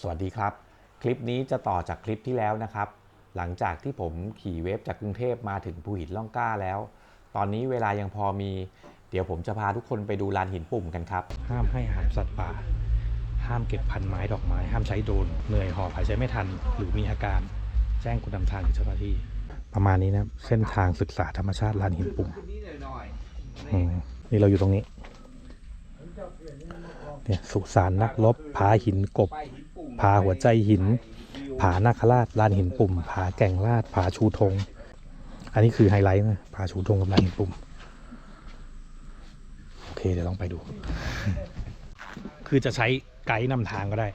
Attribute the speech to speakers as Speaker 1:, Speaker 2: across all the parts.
Speaker 1: สวัสดีครับ คลิปนี้จะต่อจากคลิปที่แล้วนะครับ หลังจากที่ผมขี่เวฟจากกรุงเทพมาถึงภูหินล่องกล้าแล้ว ตอนนี้เวลายังพอมี เดี๋ยวผมจะพาทุกคนไปดูลานหินปุ่มกันครับ
Speaker 2: ห้ามให้อาหารสัตว์ป่า ห้ามเก็บพันไม้ดอกไม้ ห้ามใช้โดรนเหนื่อยหอบหายใจไม่ทัน หรือมีอาการ แจ้งคุณนำทางหรือเจ้าหน้าที่ ประมาณนี้นะ เส้นทางศึกษาธรรมชาติลานหินปุ่มอืมนี่เราอยู่ตรงนี้เนี่ยสุสานนักรบผาหินกบ ผาหัวใจหิน ผานาคราชลานหินปุ่ม ผาแก่งลาดผาชูธง อันนี้คือไฮไลท์นะ ผาชูธงกับลานหินปุ่ม โอเค เดี๋ยวลองไปดู คือจะใช้ไกด์นำทางก็ได้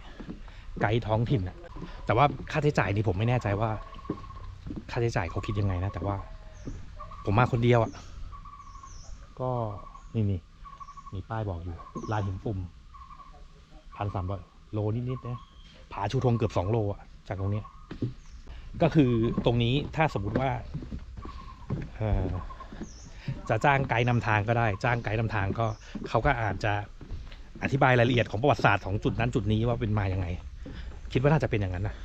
Speaker 2: ไกด์ท้องถิ่นอะแต่ว่าค่าใช้จ่ายนี่ผมไม่แน่ใจว่า ค่าใช้จ่ายเขาคิดยังไงนะ แต่ว่า ผมมาคนเดียวอะก็นี่นี่มีป้ายบอกอยู่ลานหินปุ่มพันสามร้อยโลนิดๆนะ ผาชูธงเกือบสองโลอะจากตรงนี้ก็คือตรงนี้ถ้าสมมติว่าจะจ้างไกด์นำทางก็ได้ จ้างไกด์นำทางก็เขาก็อาจจะอธิบายรายละเอียดของประวัติศาสตร์ของจุดนั้นจุดนี้ว่าเป็นมาอย่างไง คิดว่าน่าจะเป็นอย่างนั้นนะ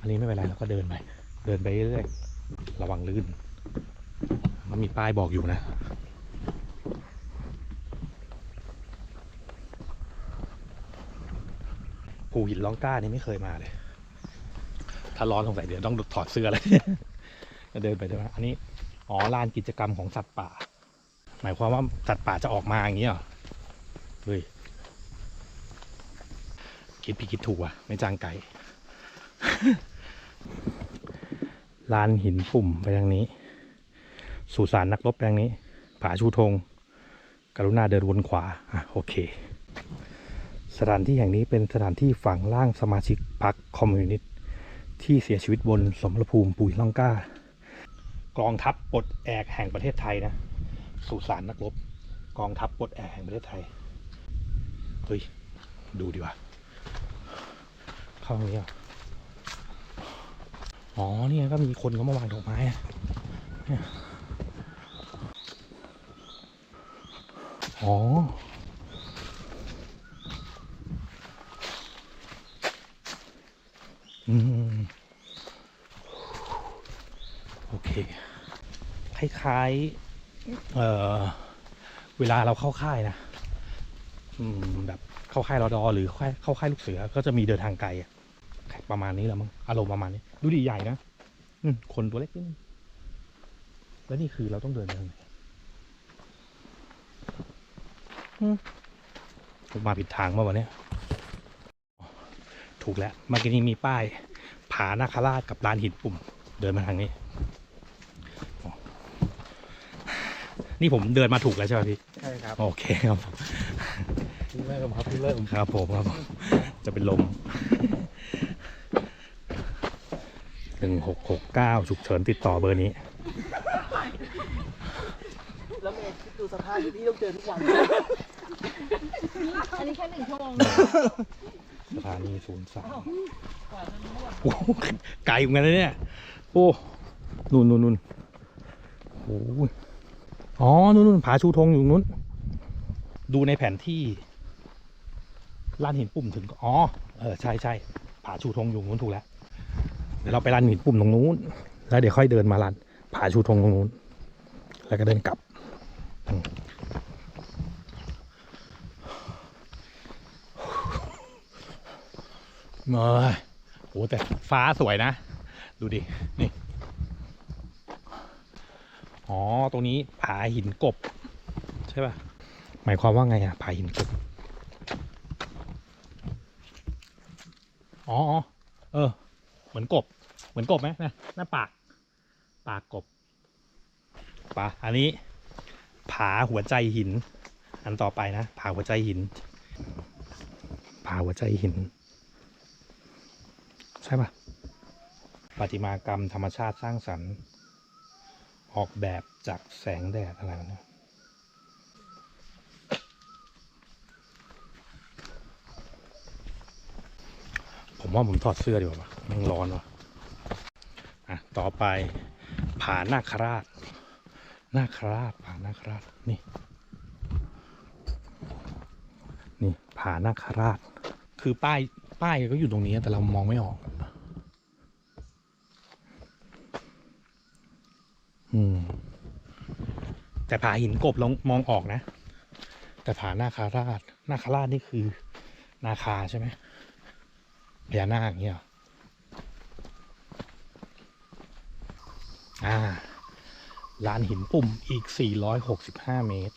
Speaker 2: อันนี้ไม่เป็นไรเราก็เดินไปเดินไปเรื่อยๆระวังลื่น มันมีป้ายบอกอยู่นะ ภูหินล่องกล้านี่ไม่เคยมาเลย ถ้าร้อนสงสัยเดี๋ยวต้องถอดเสื้อเลยเดินไปเด้วยนะอันนี้อ๋อลานกิจกรรมของสัตว์ป่า หมายความว่าสัตว์ป่าจะออกมาอย่างนี้เหรอเฮ้ยคิดผิดคิดถูกว่ะไม่จางไก่ลานหินปุ่มไปทางนี้ สุสานนักรบไปทางนี้ ผาชูธงกรุณาเดินวนขวาอะโอเค สถานที่แห่งนี้เป็นสถานที่ฝังร่างสมาชิกพรรคคอมมิวนิสต์ที่เสียชีวิตบนสมรภูมิปุยล่องก้ากองทัพปลดแอกแห่งประเทศไทยนะสุสานนักรบกองทัพปลดแอกแห่งประเทศไทยเฮ้ยดูดีว่าเข้าตรงนี้อ๋อเนี่ยก็มีคนเขามาวางดอกไม้อะเนี่ยอ๋อ อืม โอเค คล้ายๆเอ่อเวลาเราเข้าค่ายนะอืมแบบเข้าค่ายรอดอหรือเข้าเข้าค่ายลูกเสือ ก็จะมีเดินทางไกลอะประมาณนี้แหละมั้งอารมณ์ประมาณนี้ ดูดีใหญ่นะอืมคนตัวเล็กนิดนึงแล้วนี่คือเราต้องเดินไปทางไหนอืมผมมาผิดทางมาวันนี้ย ถูกแล้วเมื่อกี้นี้มีป้ายผานาคราชกับลานหินปุ่ม เดินมาทางนี้อ๋อนี่ผมเดินมาถูกแล้วใช่ไหมพี่
Speaker 3: ใช่ครับ
Speaker 2: โอเคครับผม
Speaker 3: เริ่มครับเริ่ม
Speaker 2: ครับผมครับผมจะเป็นลมหนึ่งหกหกเก้าฉุกเฉินติดต่อเบอร์นี้
Speaker 3: แล้วเมย์คิดดูสภาพที่พี่ต้องเจอทุกวัน
Speaker 4: อันนี้แค่หนึ่งชั่วโมง
Speaker 2: สถานีศูนย์สามโอ้โหไกลเหมือนกันนะเนี่ย โอ้นู่นนู่นนู่นโอ้อ๋อนู่นนู่นผาชูธงอยู่นู้น ดูในแผนที่ลานหินปุ่มถึง อ๋อ เออ ใช่ใช่ผาชูธงอยู่นู้นถูกแล้ว เดี๋ยวเราไปลานหินปุ่มตรงนู้น แล้วเดี๋ยวค่อยเดินมาลานผาชูธงตรงนู้น แล้วก็เดินกลับ อืมเอ้ยโหแต่ฟ้าสวยนะ ดูดิ นี่ อ๋อ ตรงนี้ผาหินกบ ใช่ป่ะ หมายความว่าไงอะผาหินกบอ๋ออ๋อ เออ เหมือนกบ เหมือนกบไหมนะ หน้าปาก ปากกบปะอันนี้ผาหัวใจหิน อันต่อไปนะ ผาหัวใจหิน ผาหัวใจหิน ใช่ปะประติมากรรมธรรมชาติสร้างสรรค์ ออกแบบจากแสงแดดอะไรวะเนี่ยผมว่าผมถอดเสื้อดีกว่ามันร้อนว่ะอะ ต่อไปผานาคราช นาคราชผานาคราช นี่ นี่ผานาคราช คือป้าย ป้ายก็อยู่ตรงนี้แต่เรามองไม่ออก อืม แต่ผาหินกบเรามองออกนะ แต่ผานาคาราชนาคาราชนี่คือ นาคาใช่ไหมพญานาคอย่างเงี้ยอ่าลานหินปุ่มอีก 465 เมตร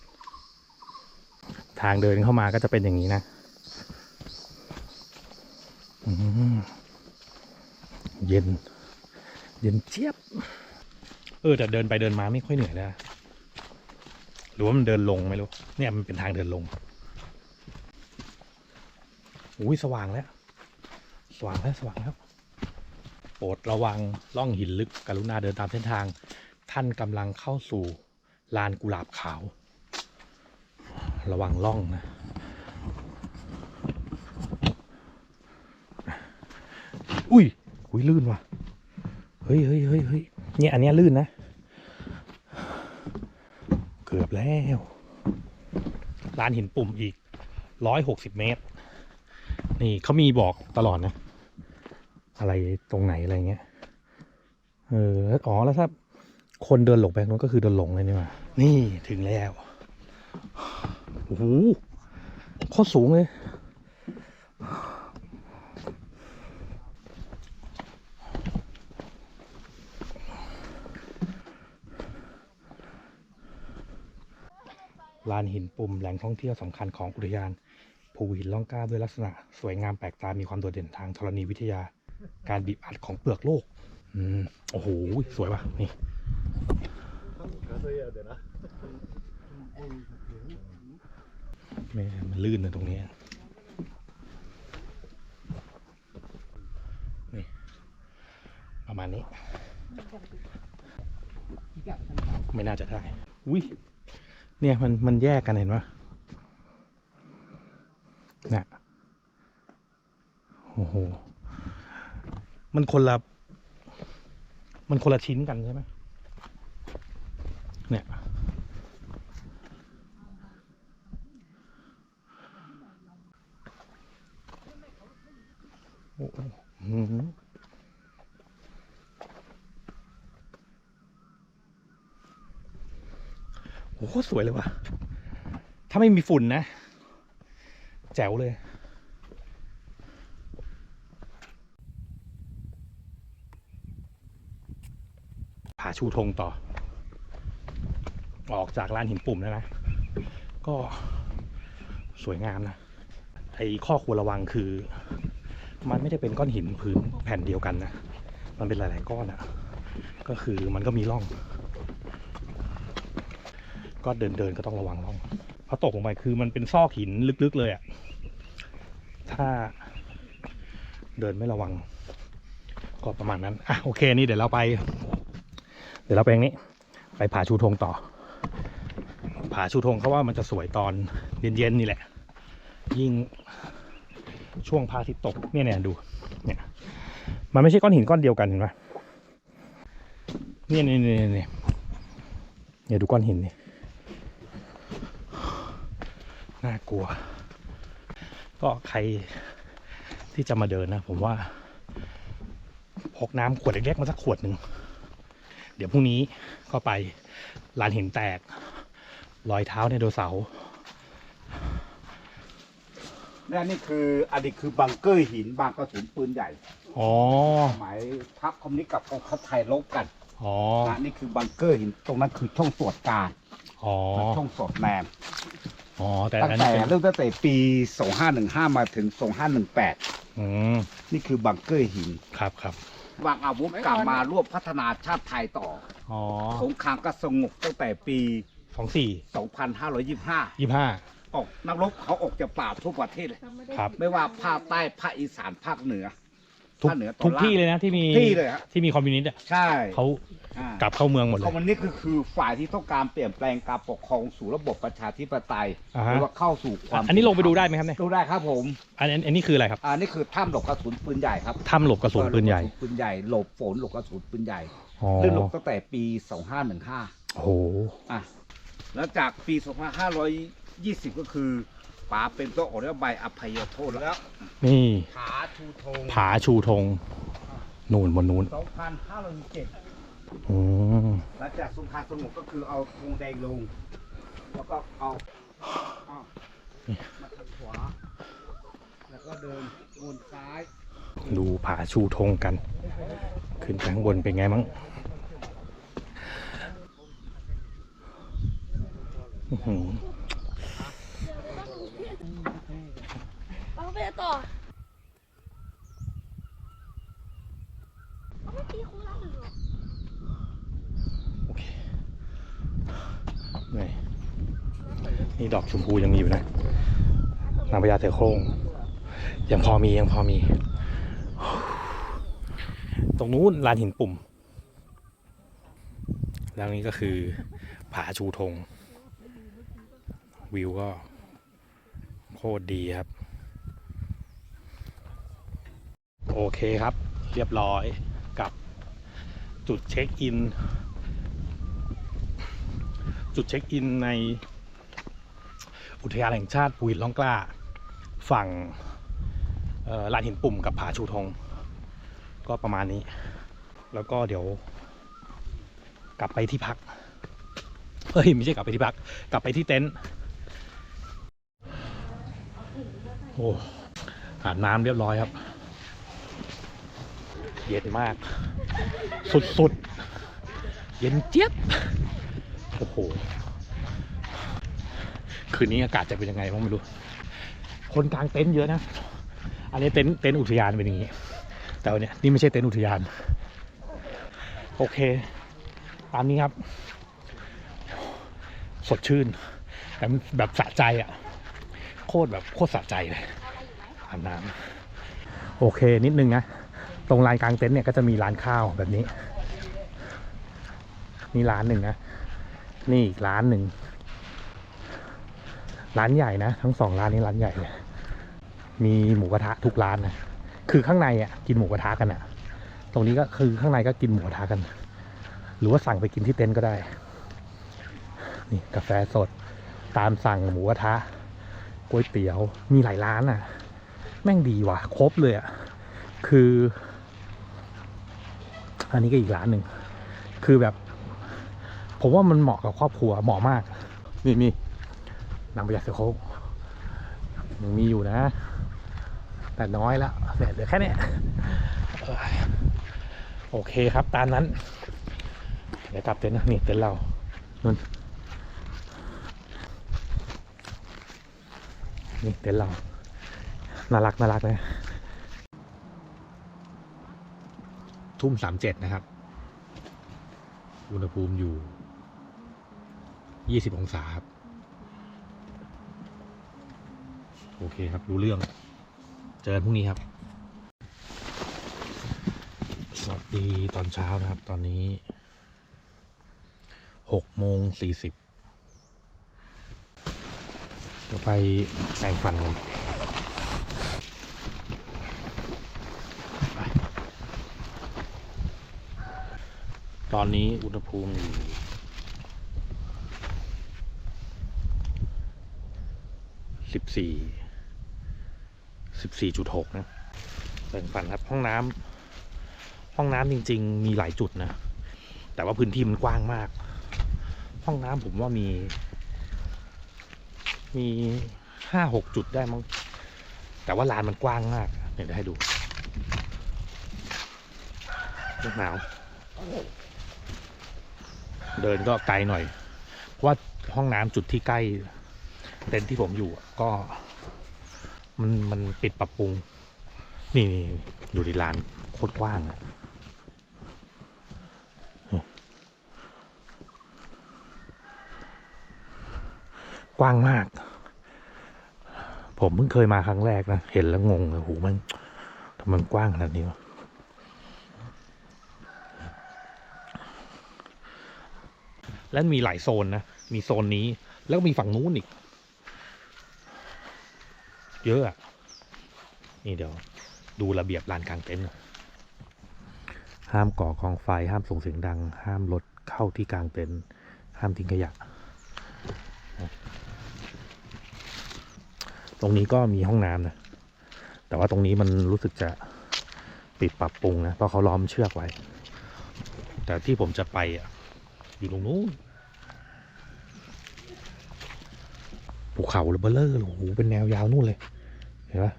Speaker 2: ทางเดินเข้ามาก็จะเป็นอย่างนี้นะเย็น เย็นเจี๊ยบ เออแต่เดินไปเดินมาไม่ค่อยเหนื่อยนะหรือว่ามันเดินลงไม่รู้เนี่ยมันเป็นทางเดินลงอุ้ยสว่างแล้ว สว่างแล้วสว่างแล้วโปรดระวังล่องหินลึกกรุณาเดินตามเส้นทาง ท่านกำลังเข้าสู่ลานกุหลาบขาว ระวังล่องนะอุ้ยอุ้ยลื่นว่ะเฮ้ยเฮ้ยเฮ้ยเฮ้ย เนี่ยอันนี้ลื่นนะ เกือบแล้วลานหินปุ่มอีกร้อยหกสิบเมตร นี่เขามีบอกตลอดนะ อะไรตรงไหนอะไรเงี้ย เอออ๋อแล้วถ้าคนเดินหลงไปตรงนู้นก็คือเดินหลงเลยนี่หว่านี่ถึงแล้ว โอ้โหโคตรสูงเลย ลานหินปุ่มแหล่งท่องเที่ยวสำคัญของอุทยาน ภูหินล่องกล้าด้วยลักษณะ สวยงามแปลกตา มีความโดดเด่นทางธรณีวิทยา การบีบอัดของเปลือกโลก อืมโอ้โห สวยป่ะ นี่แม่มันลื่นนะตรงนี้นี่ ประมาณนี้ ไม่น่าจะได้อุ้ย เนี่ยมันมันแยกกันเห็นปะเนี่ยโอ้โห มันคนละ มันคนละชิ้นกันใช่ไหมเนี่ย โอ้โหอื้อหือ โอ้โหสวยเลยว่ะ ถ้าไม่มีฝุ่นนะ แจ๋วเลย ผาชูธงต่อ ออกจากลานหินปุ่มแล้วนะ ก็สวยงามนะ ไอ้ข้อควรระวังคือ มันไม่ได้เป็นก้อนหินพื้นแผ่นเดียวกันนะ มันเป็นหลาย ๆ ก้อนอะ ก็คือมันก็มีร่อง ก็เดินเดินก็ต้องระวังร่องเพราะตกลงไปคือมันเป็นซอกหินลึกๆเลยอะถ้าเดินไม่ระวัง ก็ประมาณนั้นอะโอเคนี่เดี๋ยวเราไป เดี๋ยวเราไปอย่างนี้ ไปผาชูธงต่อ ผาชูธงเขาว่ามันจะสวยตอนเย็นๆนี่แหละ ยิ่งช่วงพระอาทิตย์ตกเนี่ยเนี่ยดูเนี่ยมันไม่ใช่ก้อนหินก้อนเดียวกันเห็นไหมเนี่ยเนี่ยเนี่ยเนี่ยเนี่ยดูก้อนหินนี่ น่ากลัว ก็ใครที่จะมาเดินนะ ผมว่าพกน้ำขวดเล็กๆมาสักขวดหนึ่ง เดี๋ยวพรุ่งนี้ก็ไปลานหินแตก รอยเท้าในโดเสาร์
Speaker 4: และนี่คืออดีตคือบังเกอร์หินบางกระสุนปืนใหญ่
Speaker 2: อ๋อ
Speaker 4: สมัยทัพคอมมิวนิสต์กับกองทัพไทยลบกัน
Speaker 2: อ๋อ
Speaker 4: นะนี่คือบังเกอร์หินตรงนั้นคือช่องตรวจการ
Speaker 2: อ๋อ
Speaker 4: ช่องสอดแนม
Speaker 2: อ๋อแต่
Speaker 4: ตั้ง
Speaker 2: อัน
Speaker 4: แต่
Speaker 2: นี้เป็น
Speaker 4: เริ่มตั้งแต่ปี 2515 มาถึง 2518
Speaker 2: อืม
Speaker 4: นี่คือบังเกอร์หิน
Speaker 2: ครับครับ
Speaker 4: วางอาวุธกลับมาร่วมพัฒนาชาติไทยต่อ
Speaker 2: อ๋อ
Speaker 4: สงครามก็สงบตั้งแต่ปี
Speaker 2: สองสี่
Speaker 4: 2525
Speaker 2: ยี่ห้า
Speaker 4: ออกนักรบเขาออกจากป่าบทั่วประเทศเลย
Speaker 2: ครับ
Speaker 4: ไม่ว่าภาคใต้ภาคอีสานภาคเหนือ
Speaker 2: ทุก
Speaker 4: ภาคเหนือตอน
Speaker 2: ทุก
Speaker 4: ล่าง
Speaker 2: ที่เลยนะที่มี
Speaker 4: ที่เลยฮะ
Speaker 2: ที่มีคอมมิวนิสต์อะ
Speaker 4: ใช่
Speaker 2: เขา
Speaker 4: อ่า
Speaker 2: กลับเข้าเมืองหมดเล
Speaker 4: คอยมมิวนิสต์คือคือฝ่ายที่ต้องการเปลี่ยนแปลงการปกครองสู่ระบบประชาธิปไตย
Speaker 2: อ่า
Speaker 4: ห
Speaker 2: ฮะ
Speaker 4: รือว่าเข้าสู่ความ
Speaker 2: อันนี้ลงไปดูได้ไหมครับเนี่ย
Speaker 4: ดูได้ครับผม
Speaker 2: อันนี้อันนี้คืออะไรครับ
Speaker 4: อันนี้คือถ้ำหลบกระสุนปืนใหญ่ครับ
Speaker 2: ถ้ำหลบกระสุนปืนใหญ่
Speaker 4: หลบกระสุปืนใหญ่หลบฝนหลบกระสุนปืนใหญ่
Speaker 2: อ๋อ
Speaker 4: เรื่องหลบตั้งแต่ปี2515
Speaker 2: โอ้โห
Speaker 4: อะแล้วจากปี2520ก็คือป๋าเป็นต้องออกนโยบายอภัยโทษแล้ว
Speaker 2: นี่
Speaker 4: ผาชูธง
Speaker 2: ผาชูธงนู่นบนนู้น
Speaker 4: 2,507
Speaker 2: อืม
Speaker 4: ห ลังจากสงครามสงบก็คือเอาธงแดงลง แล้วก็เอาเอามาทางขวา แล้วก็เดินวนซ้าย
Speaker 2: ดูผาชูธงกัน ขึ้นไปข้างบนเป็นไงมั้งอื้อหือ
Speaker 5: เอาไปต่อเอาไม่ตีคู่รักเลยเหรอ
Speaker 2: โอเค นี่นี่ดอกชมพูยังมีอยู่นะนางพญาเสือโคร่งยังพอมียังพอมี ตรงนู้นลานหินปุ่ม แล้วนี่ก็คือผาชูธง วิวก็โคตรดีครับ โอเคครับ เรียบร้อยกับจุดเช็คอิน จุดเช็คอินในอุทยานแห่งชาติปูหินล่องกล้า ฝั่งลานหินปุ่มกับผาชูธงก็ประมาณนี้ แล้วก็เดี๋ยว กลับไปที่พักเฮ้ยไม่ใช่กลับไปที่พัก กลับไปที่เต็นท์โอ้อาบน้ำเรียบร้อยครับ เย็นมาก สุดๆ เย็นเจี๊ยบ โอ้โห คืนนี้อากาศจะเป็นยังไงบ้างไม่รู้ คนกลางเต็นท์เยอะนะ อันนี้เต็นท์เต็นท์อุทยานเป็นอย่างนี้ แต่วันนี้นี่ไม่ใช่เต็นท์อุทยาน โอเค ตามนี้ครับ สดชื่น แต่มันแบบสะใจอะ่ะ โคตรแบบโคตรสะใจเลยอาบน้ำโอเคนิดนึงนะ ตรงลานกลางเต็นท์เนี่ยก็จะมีร้านข้าวแบบนี้ นี่ร้านหนึ่งนะ นี่อีกร้านหนึ่ง ร้านใหญ่นะ ทั้งสองร้านนี้ร้านใหญ่เลยมีหมูกระทะทุกร้านนะคือข้างในอะกินหมูกระทะกันอะ ตรงนี้ก็คือข้างในก็กินหมูกระทะกัน หรือว่าสั่งไปกินที่เต็นท์ก็ได้ นี่กาแฟสดตามสั่งหมูกระทะก๋วยเตี๋ยวมีหลายร้านอะ แม่งดีว่ะ ครบเลยอะ คือ อันนี้ก็อีกร้านหนึ่ง คือแบบ ผมว่ามันเหมาะกับครอบครัวเหมาะมาก นี่นี่นางพญาเสือโคร่งยังมีอยู่นะ แต่น้อยแล้วเนี่ยเหลือแค่เนี้ยเอ้ยโอเคครับตามนั้น เดี๋ยวกลับเต็นท์นะนี่เต็นท์เรานู่นนี่เต็นท์เราน่ารักน่ารักนะทุ่มสามเจ็ดนะครับ อุณหภูมิอยู่ ยี่สิบองศาครับ โอเคครับ รู้เรื่อง เจอกันพรุ่งนี้ครับ สวัสดีตอนเช้านะครับ ตอนนี้หกโมงสี่สิบจะไปแปรงฟันกันตอนนี้อุณหภูมิอยู่ สิบสี่สิบสี่จุดหกนะแปรงฟันครับห้องน้ำห้องน้ำจริง ๆ มีหลายจุดนะ แต่ว่าพื้นที่มันกว้างมาก ห้องน้ำผมว่ามี มีห้าหกจุดได้มั้งแต่ว่าลานมันกว้างมากเนี่ยเดี๋ยวให้ดูหนาวเดินก็ไกลหน่อย เพราะว่าห้องน้ำจุดที่ใกล้ เต็นท์ที่ผมอยู่ก็ มันมันปิดปรับปรุง นี่นี่อยู่ในลานโคตรกว้างอะกว้างมาก ผมเพิ่งเคยมาครั้งแรกนะ เห็นแล้วงงเลยโหมันทำไมมันกว้างขนาดนี้วะและมีหลายโซนนะ มีโซนนี้ แล้วก็มีฝั่งนู้นอีก เยอะอะนี่เดี๋ยว ดูระเบียบลานกลางเต็นท์ห้ามก่อกองไฟห้ามส่งเสียงดัง ห้ามรถเข้าที่กลางเต็นท์ห้ามทิ้งขยะ ตรงนี้ก็มีห้องน้ำนะ แต่ว่าตรงนี้มันรู้สึกจะปิดปรับปรุงนะ เพราะเขาล้อมเชือกไว้ แต่ที่ผมจะไปอะ อยู่ตรงนู้น ภูเขาเบลเลอร์โอ้โหเป็นแนวยาวนู่นเลย เห็นปะ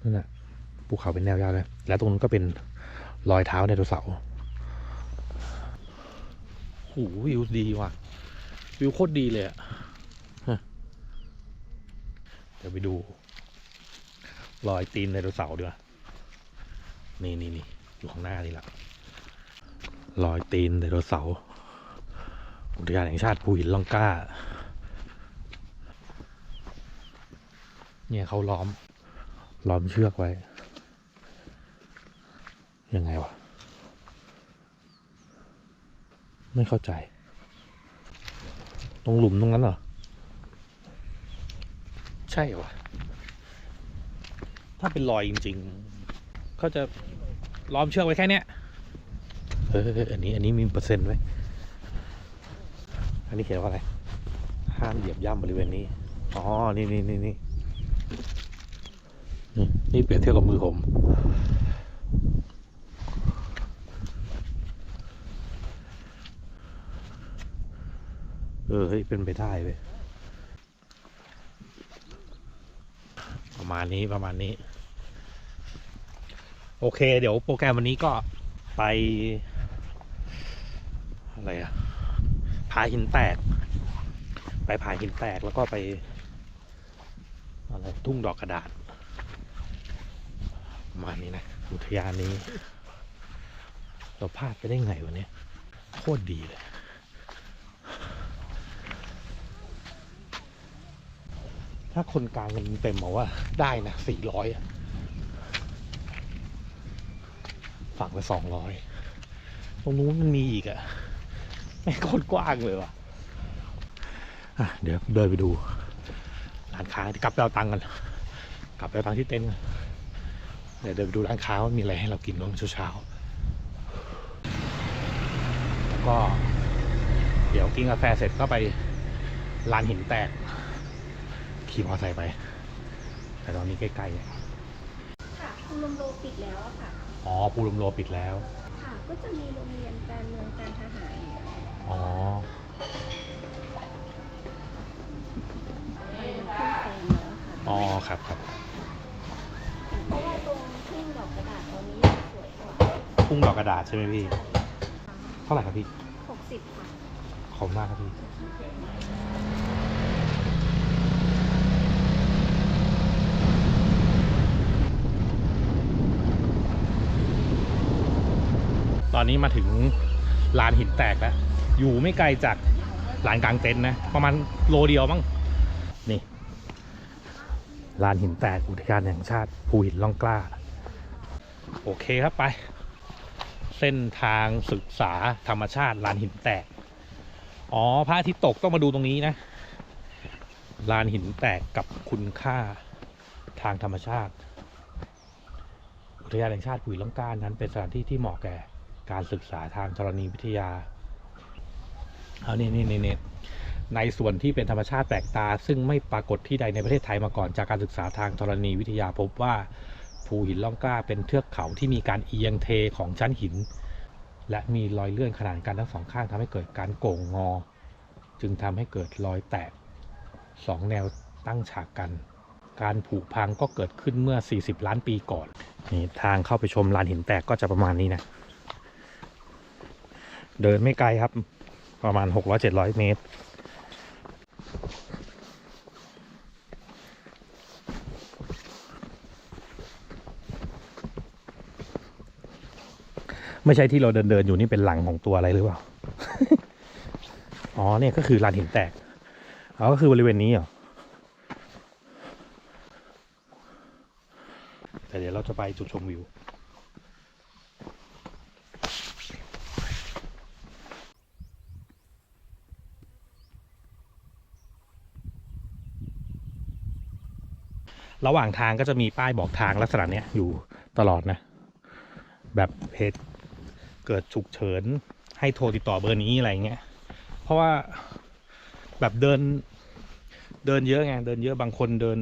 Speaker 2: นั่นน่ะภูเขาเป็นแนวยาวเลย แล้วตรงนั้นก็เป็นรอยเท้าไดโนเสาร์โอ้โหวิวดีว่ะ วิวโคตรดีเลยอะฮะเดี๋ยวไปดู รอยตีนไดโนเสาร์ดีกว่า นี่นี่นี่อยู่ข้างหน้านี่แหละรอยตีนไดโนเสาร์อุทยานแห่งชาติภูหินล่องกล้า เนี่ยเขาล้อม ล้อมเชือกไว้ ยังไงวะ ไม่เข้าใจ ตรงหลุมตรงนั้นเหรอ ใช่วะถ้าเป็นรอยจริงๆ เขาจะล้อมเชือกไว้แค่เนี้ยเอออันนี้อันนี้มีเปอร์เซ็นต์ไว้อันนี้เขียนว่าอะไร ห้ามเหยียบย่ำบริเวณนี้ อ๋อ นี่นี่นี่นี่ นี่เปรียบเทียบกับมือผม เออ เฮ้ย เป็นไปได้เว้ยประมาณนี้ประมาณนี้ โอเค เดี๋ยวโปรแกรมวันนี้ก็ไป อะไรอะผาหินแตก ไปผาหินแตกแล้วก็ไป อะไร ทุ่งดอกกระดาษ มานี้นะ อุทยานนี้ เราพลาดไปได้ไงวันนี้โคตรดีเลย ถ้าคนกลางเงินเต็มบอกว่าได้นะสี่ร้อยฝั่งไปสองร้อยตรงนู้นมันมีอีกอะไม่โคตรกว้างเลยว่ะอะเดี๋ยวเดินไปดูร้านค้าที่กลับไปเอาตังค์กัน กลับไปเอาตังค์ที่เต็นท์กัน ดี๋ยวเดินไปดูร้านค้าว่ามีอะไรให้เรากินตอนเช้าๆแล้วก็ เดี๋ยวกินกาแฟเสร็จก็ไปลานหินแตก ขี่มอเตอร์ไซค์ไป แต่ตอนนี้ใกล้ๆเนี่ย
Speaker 5: ค่ะภูลมโลปิดแล้วอะค่ะ
Speaker 2: อ๋อภูลมโลปิดแล้ว
Speaker 5: ค่ะ ก็จะมีโรงเรียนการเมืองการทหาร
Speaker 2: อ๋อ
Speaker 5: ไปขึ้นแซงแล้วค่ะ
Speaker 2: อ๋อ ครับครับ
Speaker 5: พุ่งดอกกระดาษ
Speaker 2: ใช่ไหมพี่ เท่าไหร่ครับพี่
Speaker 5: หกสิบค่ะ
Speaker 2: ขอบคุณมากครับพี่ ตอนนี้มาถึงลานหินแตกแล้ว อยู่ไม่ไกลจากลานกลางเต็นท์นะ ประมาณโลเดียวมั้ง นี่ ลานหินแตกอุทยานแห่งชาติภูหินล่องกล้า โอเคครับไป เส้นทางศึกษาธรรมชาติลานหินแตก อ๋อพระอาทิตย์ตกต้องมาดูตรงนี้นะลานหินแตกกับคุณค่าทางธรรมชาติ อุทยานแห่งชาติภูหินล่องกล้านั้นเป็นสถานที่ที่เหมาะแก่การศึกษาทางธรณีวิทยาเอานี่นี่นี่นี่ในส่วนที่เป็นธรรมชาติแปลกตา ซึ่งไม่ปรากฏที่ใดในประเทศไทยมาก่อนจากการศึกษาทางธรณีวิทยาพบว่า ภูหินล่องกล้าเป็นเทือกเขาที่มีการเอียงเทของชั้นหิน และมีรอยเลื่อนขนาดกันทั้งสองข้างทำให้เกิดการโก่งงอ จึงทำให้เกิดรอยแตกสองแนวตั้งฉากกัน การผุพังก็เกิดขึ้นเมื่อ 40 ล้านปีก่อนนี่ทางเข้าไปชมลานหินแตกก็จะประมาณนี้นะ เดินไม่ไกลครับประมาณ 600-700 เมตร ไม่ใช่ที่เราเดินเดินอยู่นี่เป็นหลังของตัวอะไรหรือเปล่า อ๋อเนี่ยก็คือลานหินแตกอ๋อก็คือบริเวณนี้เหรอแต่เดี๋ยวเราจะไปจุดชมวิว ระหว่างทางก็จะมีป้ายบอกทางลักษณะเนี้ยอยู่ตลอดนะ แบบเหตุ เกิดฉุกเฉินให้โทรติดต่อเบอร์นี้อะไรเงี้ย เพราะว่าแบบเดินเดินเยอะไงเดินเยอะบางคนเดิน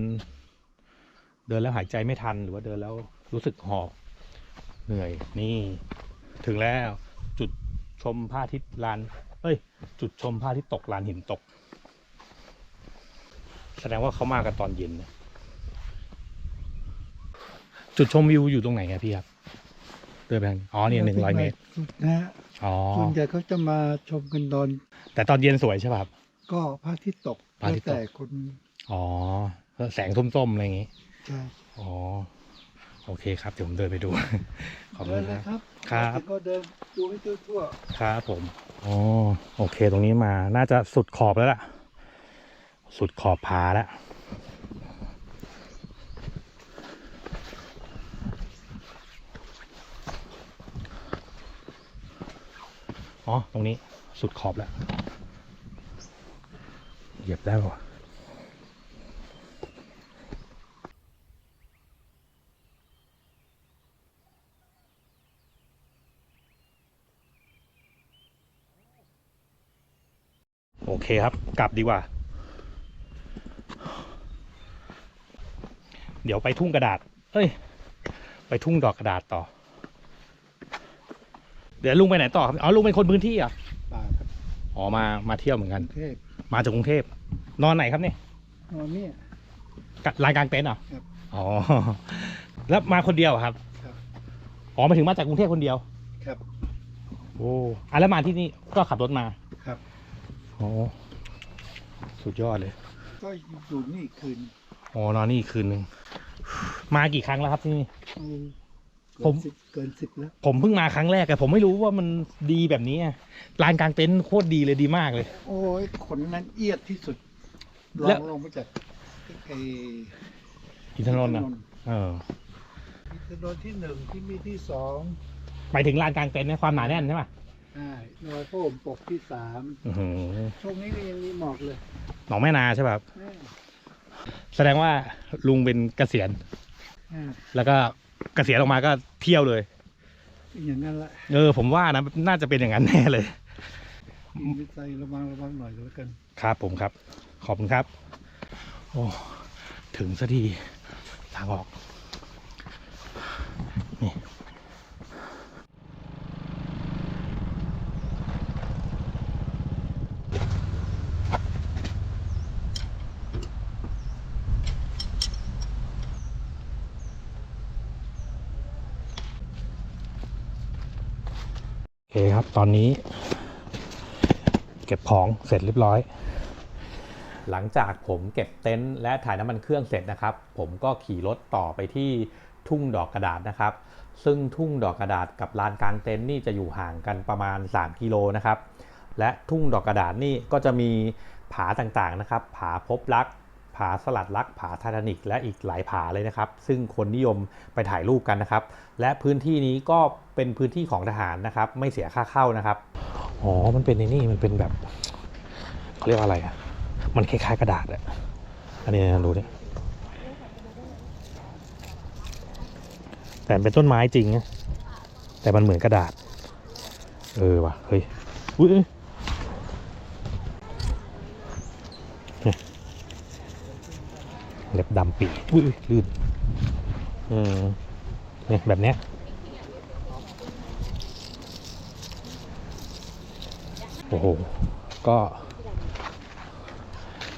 Speaker 2: เดินแล้วหายใจไม่ทันหรือว่าเดินแล้วรู้สึกหอบเหนื่อยนี่ถึงแล้วจุดชมพระอาทิตย์ลานเอ้ย จุดชมพระอาทิตย์ตกลานหินตก แสดงว่าเขามากันตอนเย็นนะจุดชมวิวอยู่ตรงไหนครับพี่ครับ เดินไปทางอ๋อเนี่ยหนึ่งร้อยเมตร
Speaker 6: สุดนะฮะ
Speaker 2: อ๋อ
Speaker 6: ส่วนใหญ่เขาจะมาชมกันตอน
Speaker 2: แต่ตอนเย็นสวยใช่ป่ะครับ
Speaker 6: ก็พระอาทิตย์ตก
Speaker 2: พระอาทิตย์ตก
Speaker 6: แล้วแต่คน
Speaker 2: อ๋อ แสงส้มๆอะไรอย่างงี้
Speaker 6: ใช่
Speaker 2: อ๋อ โอเคครับ เดี๋ยวผมเดินไปดู ขอบคุ
Speaker 6: เดิ
Speaker 2: ณ
Speaker 6: น
Speaker 2: ค
Speaker 6: เล
Speaker 2: รั
Speaker 6: ย
Speaker 2: บ
Speaker 6: ครับ
Speaker 2: ครับ
Speaker 6: แล้วก็เดินดูให้ทั่ว
Speaker 2: ครับผม อ๋อ โอเค ตรงนี้มา น่าจะสุดขอบแล้วล่ะ สุดขอบผาแล้ว อ๋อ ตรงนี้สุดขอบแล้ว เหยียบได้ป่ะโอเคครับ กลับดีกว่า เดี๋ยวไปทุ่งกระดาษ เอ้ย ไปทุ่งดอกกระดาษต่อ เดี๋ยวลุงไปไหนต่อครับอ๋อลุงเป็นคนพื้นที่เหรอะ
Speaker 6: ๆป่าครับ
Speaker 2: อ๋อมามาเที่ยวเหมือน
Speaker 6: ก
Speaker 2: กัน
Speaker 6: รุงเทพ
Speaker 2: มาจากกรุงเทพนอนไหนครับเนี่ย
Speaker 6: นอนเนี่ย
Speaker 2: กะลานกลางเต็นท์เหรอ
Speaker 6: ครับ
Speaker 2: อ๋อ แล้วมาคนเดียวเหรอครับ
Speaker 6: ครับ
Speaker 2: อ๋อมาถึงมาจากกรุงเทพคนเดียว
Speaker 6: ครับ
Speaker 2: โอ้อะแล้วมาที่นี่ก็ขับรถมา
Speaker 6: ครับ
Speaker 2: โอ้สุดยอดเลย
Speaker 6: ก็อยู่นี่อีกคืน
Speaker 2: อ๋อนอนนี่อีกคืนหนึ่ง มากี่ครั้งแล้วครับที่นี่
Speaker 6: เอา
Speaker 2: ผม
Speaker 6: เกินสิบเกินสิบแล้ว
Speaker 2: ผมเพิ่งมาครั้งแรกแต่ผมไม่รู้ว่ามันดีแบบนี้อะลานกลางเต็นท์โคตรดีเลยดีมากเลย
Speaker 6: โอ้ยขนนั้นเอียดที่สุดล
Speaker 2: แล้
Speaker 6: อ
Speaker 2: ว
Speaker 6: งลงมาจากไอ้
Speaker 2: อินทนนท์อะเออ
Speaker 6: อินทนนท์ที่หนึ่งที่มีที่สอง
Speaker 2: ไปถึงลานกลางเต็นท์นะความหนาแน่นใช่ไหม
Speaker 6: ใช่นอยพ่อผมปกที่สาม
Speaker 2: อื้อหือ
Speaker 6: ช่วงนี้ก็ยังมีหมอกเลย
Speaker 2: หนองแม่นาใช่ป่ะครับ
Speaker 6: แม่
Speaker 2: แสดงว่าลุงเป็นเกษียณ
Speaker 6: อ่า
Speaker 2: แล้วก็ เกษียณออกมาก็เที่ยวเลย
Speaker 6: อย่างนั้นละ
Speaker 2: เออ ผมว่านะน่าจะเป็นอย่างนั้นแน่เลย
Speaker 6: กินไปใจระวังระวังหน่อยก็แล้วกัน
Speaker 2: ครับผมครับ ขอบคุณครับ โอ้ ถึงสักทีทางออก คครับ ตอนนี้ เก็บของเสร็จเรียบร้อย
Speaker 1: หลังจากผมเก็บเต็นท์และถ่ายน้ำมันเครื่องเสร็จนะครับ ผมก็ขี่รถต่อไปที่ทุ่งดอกกระดาษนะครับ ซึ่งทุ่งดอกกระดาษกับลานกลางเต็นท์นี่จะอยู่ห่างกันประมาณ 3 กิโลนะครับ และทุ่งดอกกระดาษนี่ก็จะมีผาต่างๆนะครับ ผาพบรัก ผาสลัดรักผาไททานิกและอีกหลายผาเลยนะครับ ซึ่งคนนิยมไปถ่ายรูปกันนะครับ และพื้นที่นี้ก็เป็นพื้นที่ของทหารนะครับ ไม่เสียค่าเข้านะครับ
Speaker 2: อ๋อมันเป็นในนี่มันเป็นแบบเขาเรียกว่าอะไรอะมันคล้ายๆกระดาษอะอันนี้ดูดิแต่เป็นต้นไม้จริงนะแต่มันเหมือนกระดาษ เออว่ะเฮ้ยอุ้ย เล็บดำปีอุ้ยอุ้ยลื่นอืมเนี่ยแบบเนี้ยโอ้โห ก็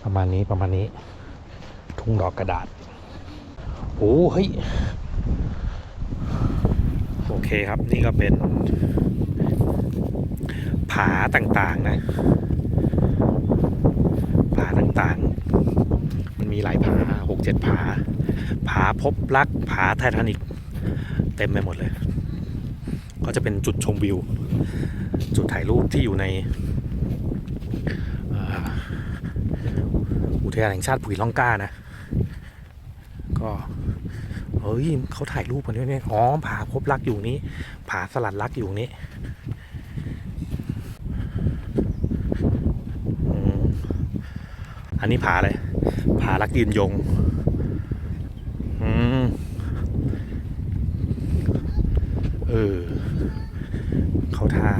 Speaker 2: ประมาณนี้ประมาณนี้ ทุ่งดอกกระดาษโอ้เฮ้ย โอเคครับนี่ก็เป็น ผาต่างๆนะ ผาต่างๆ มีหลายผาหกเจ็ดผา ผาพบรัก ผาไททานิก เต็มไปหมดเลย ก็จะเป็นจุดชมวิว จุดถ่ายรูปที่อยู่ในอุทยานแห่งชาติภูหินร่องก้านะ ก็เฮ้ยเขาถ่ายรูปกันด้วยเนี่ยอ๋อผาพบรักอยู่นี้ ผาสลัดรักอยู่นี้อันนี้ผาอะไร ผารักยืนยงอืมเออ เขาทา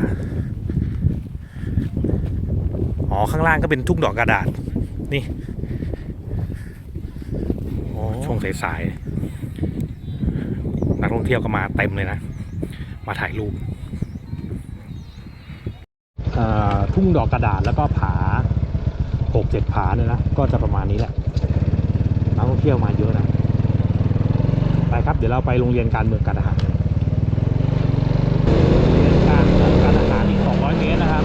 Speaker 2: อ๋อ ข้างล่างก็เป็นทุ่งดอกกระดาษ นี่ช่วงสายๆนักท่องเที่ยวก็มาเต็มเลยนะ มาถ่ายรูปอ่าทุ่งดอกกระดาษแล้วก็ผา หกเจ็ดผาเนี่ยนะ ก็จะประมาณนี้แหละนักท่องเที่ยวมาเยอะนะ ไปครับ เดี๋ยวเราไปโรงเรียนการเมืองการทหารโรงเรียนการเมืองการทหารอีก200 เมตรนะครับ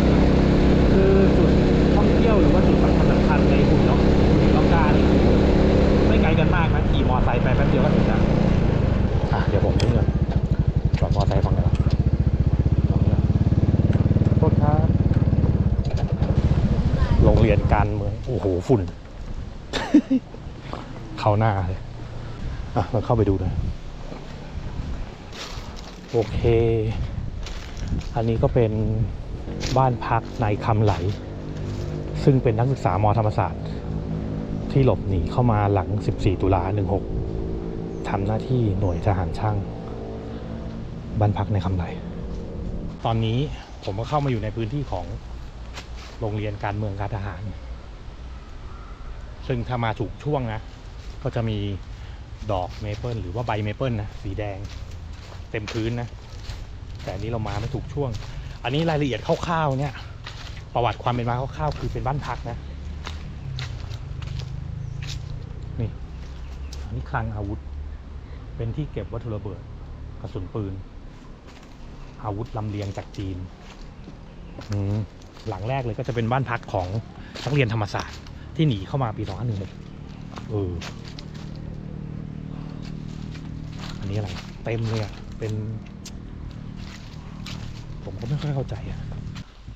Speaker 2: คือจุดท่องเที่ยวหรือว่าจุดสำคัญสำคัญในหุ่นน้องหุ่นน้องกานี่ไม่ไกลกันมากนะขี่มอเตอร์ไซค์ไปแป๊บเดียวก็ถึงแล้วอะเดี๋ยวผมนี่ก่อนจอดมอเตอร์ไซค์ฟังกันแล้วโทษครับ โรงเรียนการเมือง โอ้โห ฝุ่น เข้าหน้าเลยอะเราเข้าไปดูหนะโอเค อันนี้ก็เป็นบ้านพักในคำไหล ซึ่งเป็นนักศึกษามธรรมศาสตร์ ที่หลบหนีเข้ามาหลัง 14 ตุลา 16 ทำหน้าที่หน่วยทหารช่าง บ้านพักในคำไหล ตอนนี้ผมก็เข้ามาอยู่ในพื้นที่ของโรงเรียนการเมืองการทหาร ซึ่งถ้ามาถูกช่วงนะ ก็จะมีดอกเมเปิลหรือว่าใบเมเปิลนะสีแดงเต็มพื้นนะ แต่อันนี้เรามาไม่ถูกช่วง อันนี้รายละเอียดคร่าวๆเนี่ย ประวัติความเป็นมาคร่าวๆคือเป็นบ้านพักนะ นี่อันนี้คลังอาวุธ เป็นที่เก็บวัตถุระเบิดกระสุนปืน อาวุธลำเลียงจากจีนหลังแรกเลยก็จะเป็นบ้านพักของนักเรียนธรรมศาสตร์ ที่หนีเข้ามาปี2516เออ อันนี้อะไร เต็มเลยอะ เป็น ผมก็ไม่ค่อยเข้าใจอะ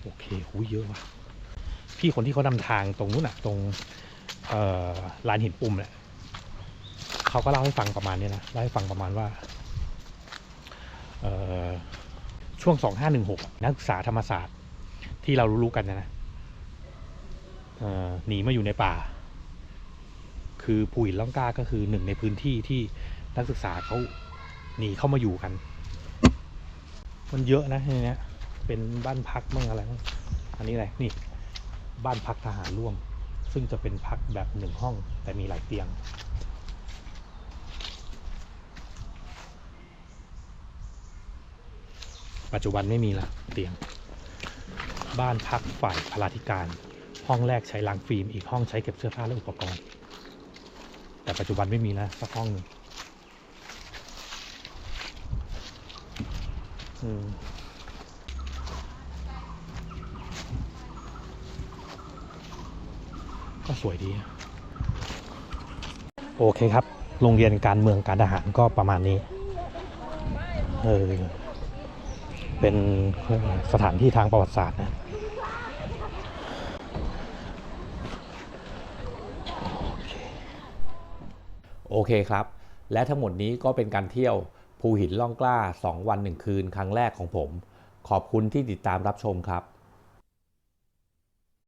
Speaker 2: โอเคหูยเยอะว่ะ พี่คนที่เขานำทางตรงนู้นอะ ตรงเออลานหินปุ่มเนี่ยเขาก็เล่าให้ฟังประมาณนี้นะเล่าให้ฟังประมาณว่าเอ่อช่วง 2516 นักศึกษาธรรมศาสตร์ที่เรารู้ๆกันนะ หนีมาอยู่ในป่า คือภูหินล่องกล้าก็คือหนึ่งในพื้นที่ที่นักศึกษาเขาหนีเข้ามาอยู่กัน มันเยอะนะในนี้เป็นบ้านพักมั่งอะไรมั่งอันนี้อะไรนี่บ้านพักทหารร่วม ซึ่งจะเป็นพักแบบหนึ่งห้องแต่มีหลายเตียงปัจจุบันไม่มีละเตียง บ้านพักฝ่ายพลาธิการ ห้องแรกใช้ล้างฟิล์มอีกห้องใช้เก็บเสื้อผ้าและอุปกรณ์ แต่ปัจจุบันไม่มีแล้วสักห้องหนึ่งก็สวยดี โอเคครับ โรงเรียนการเมืองการทหารก็ประมาณนี้ เออ เป็นสถานที่ทางประวัติศาสตร์นะ
Speaker 1: โอเคครับ และทั้งหมดนี้ก็เป็นการเที่ยวภูหินล่องกล้า 2 วัน 1 คืนครั้งแรกของผม ขอบคุณที่ติดตามรับชมครับ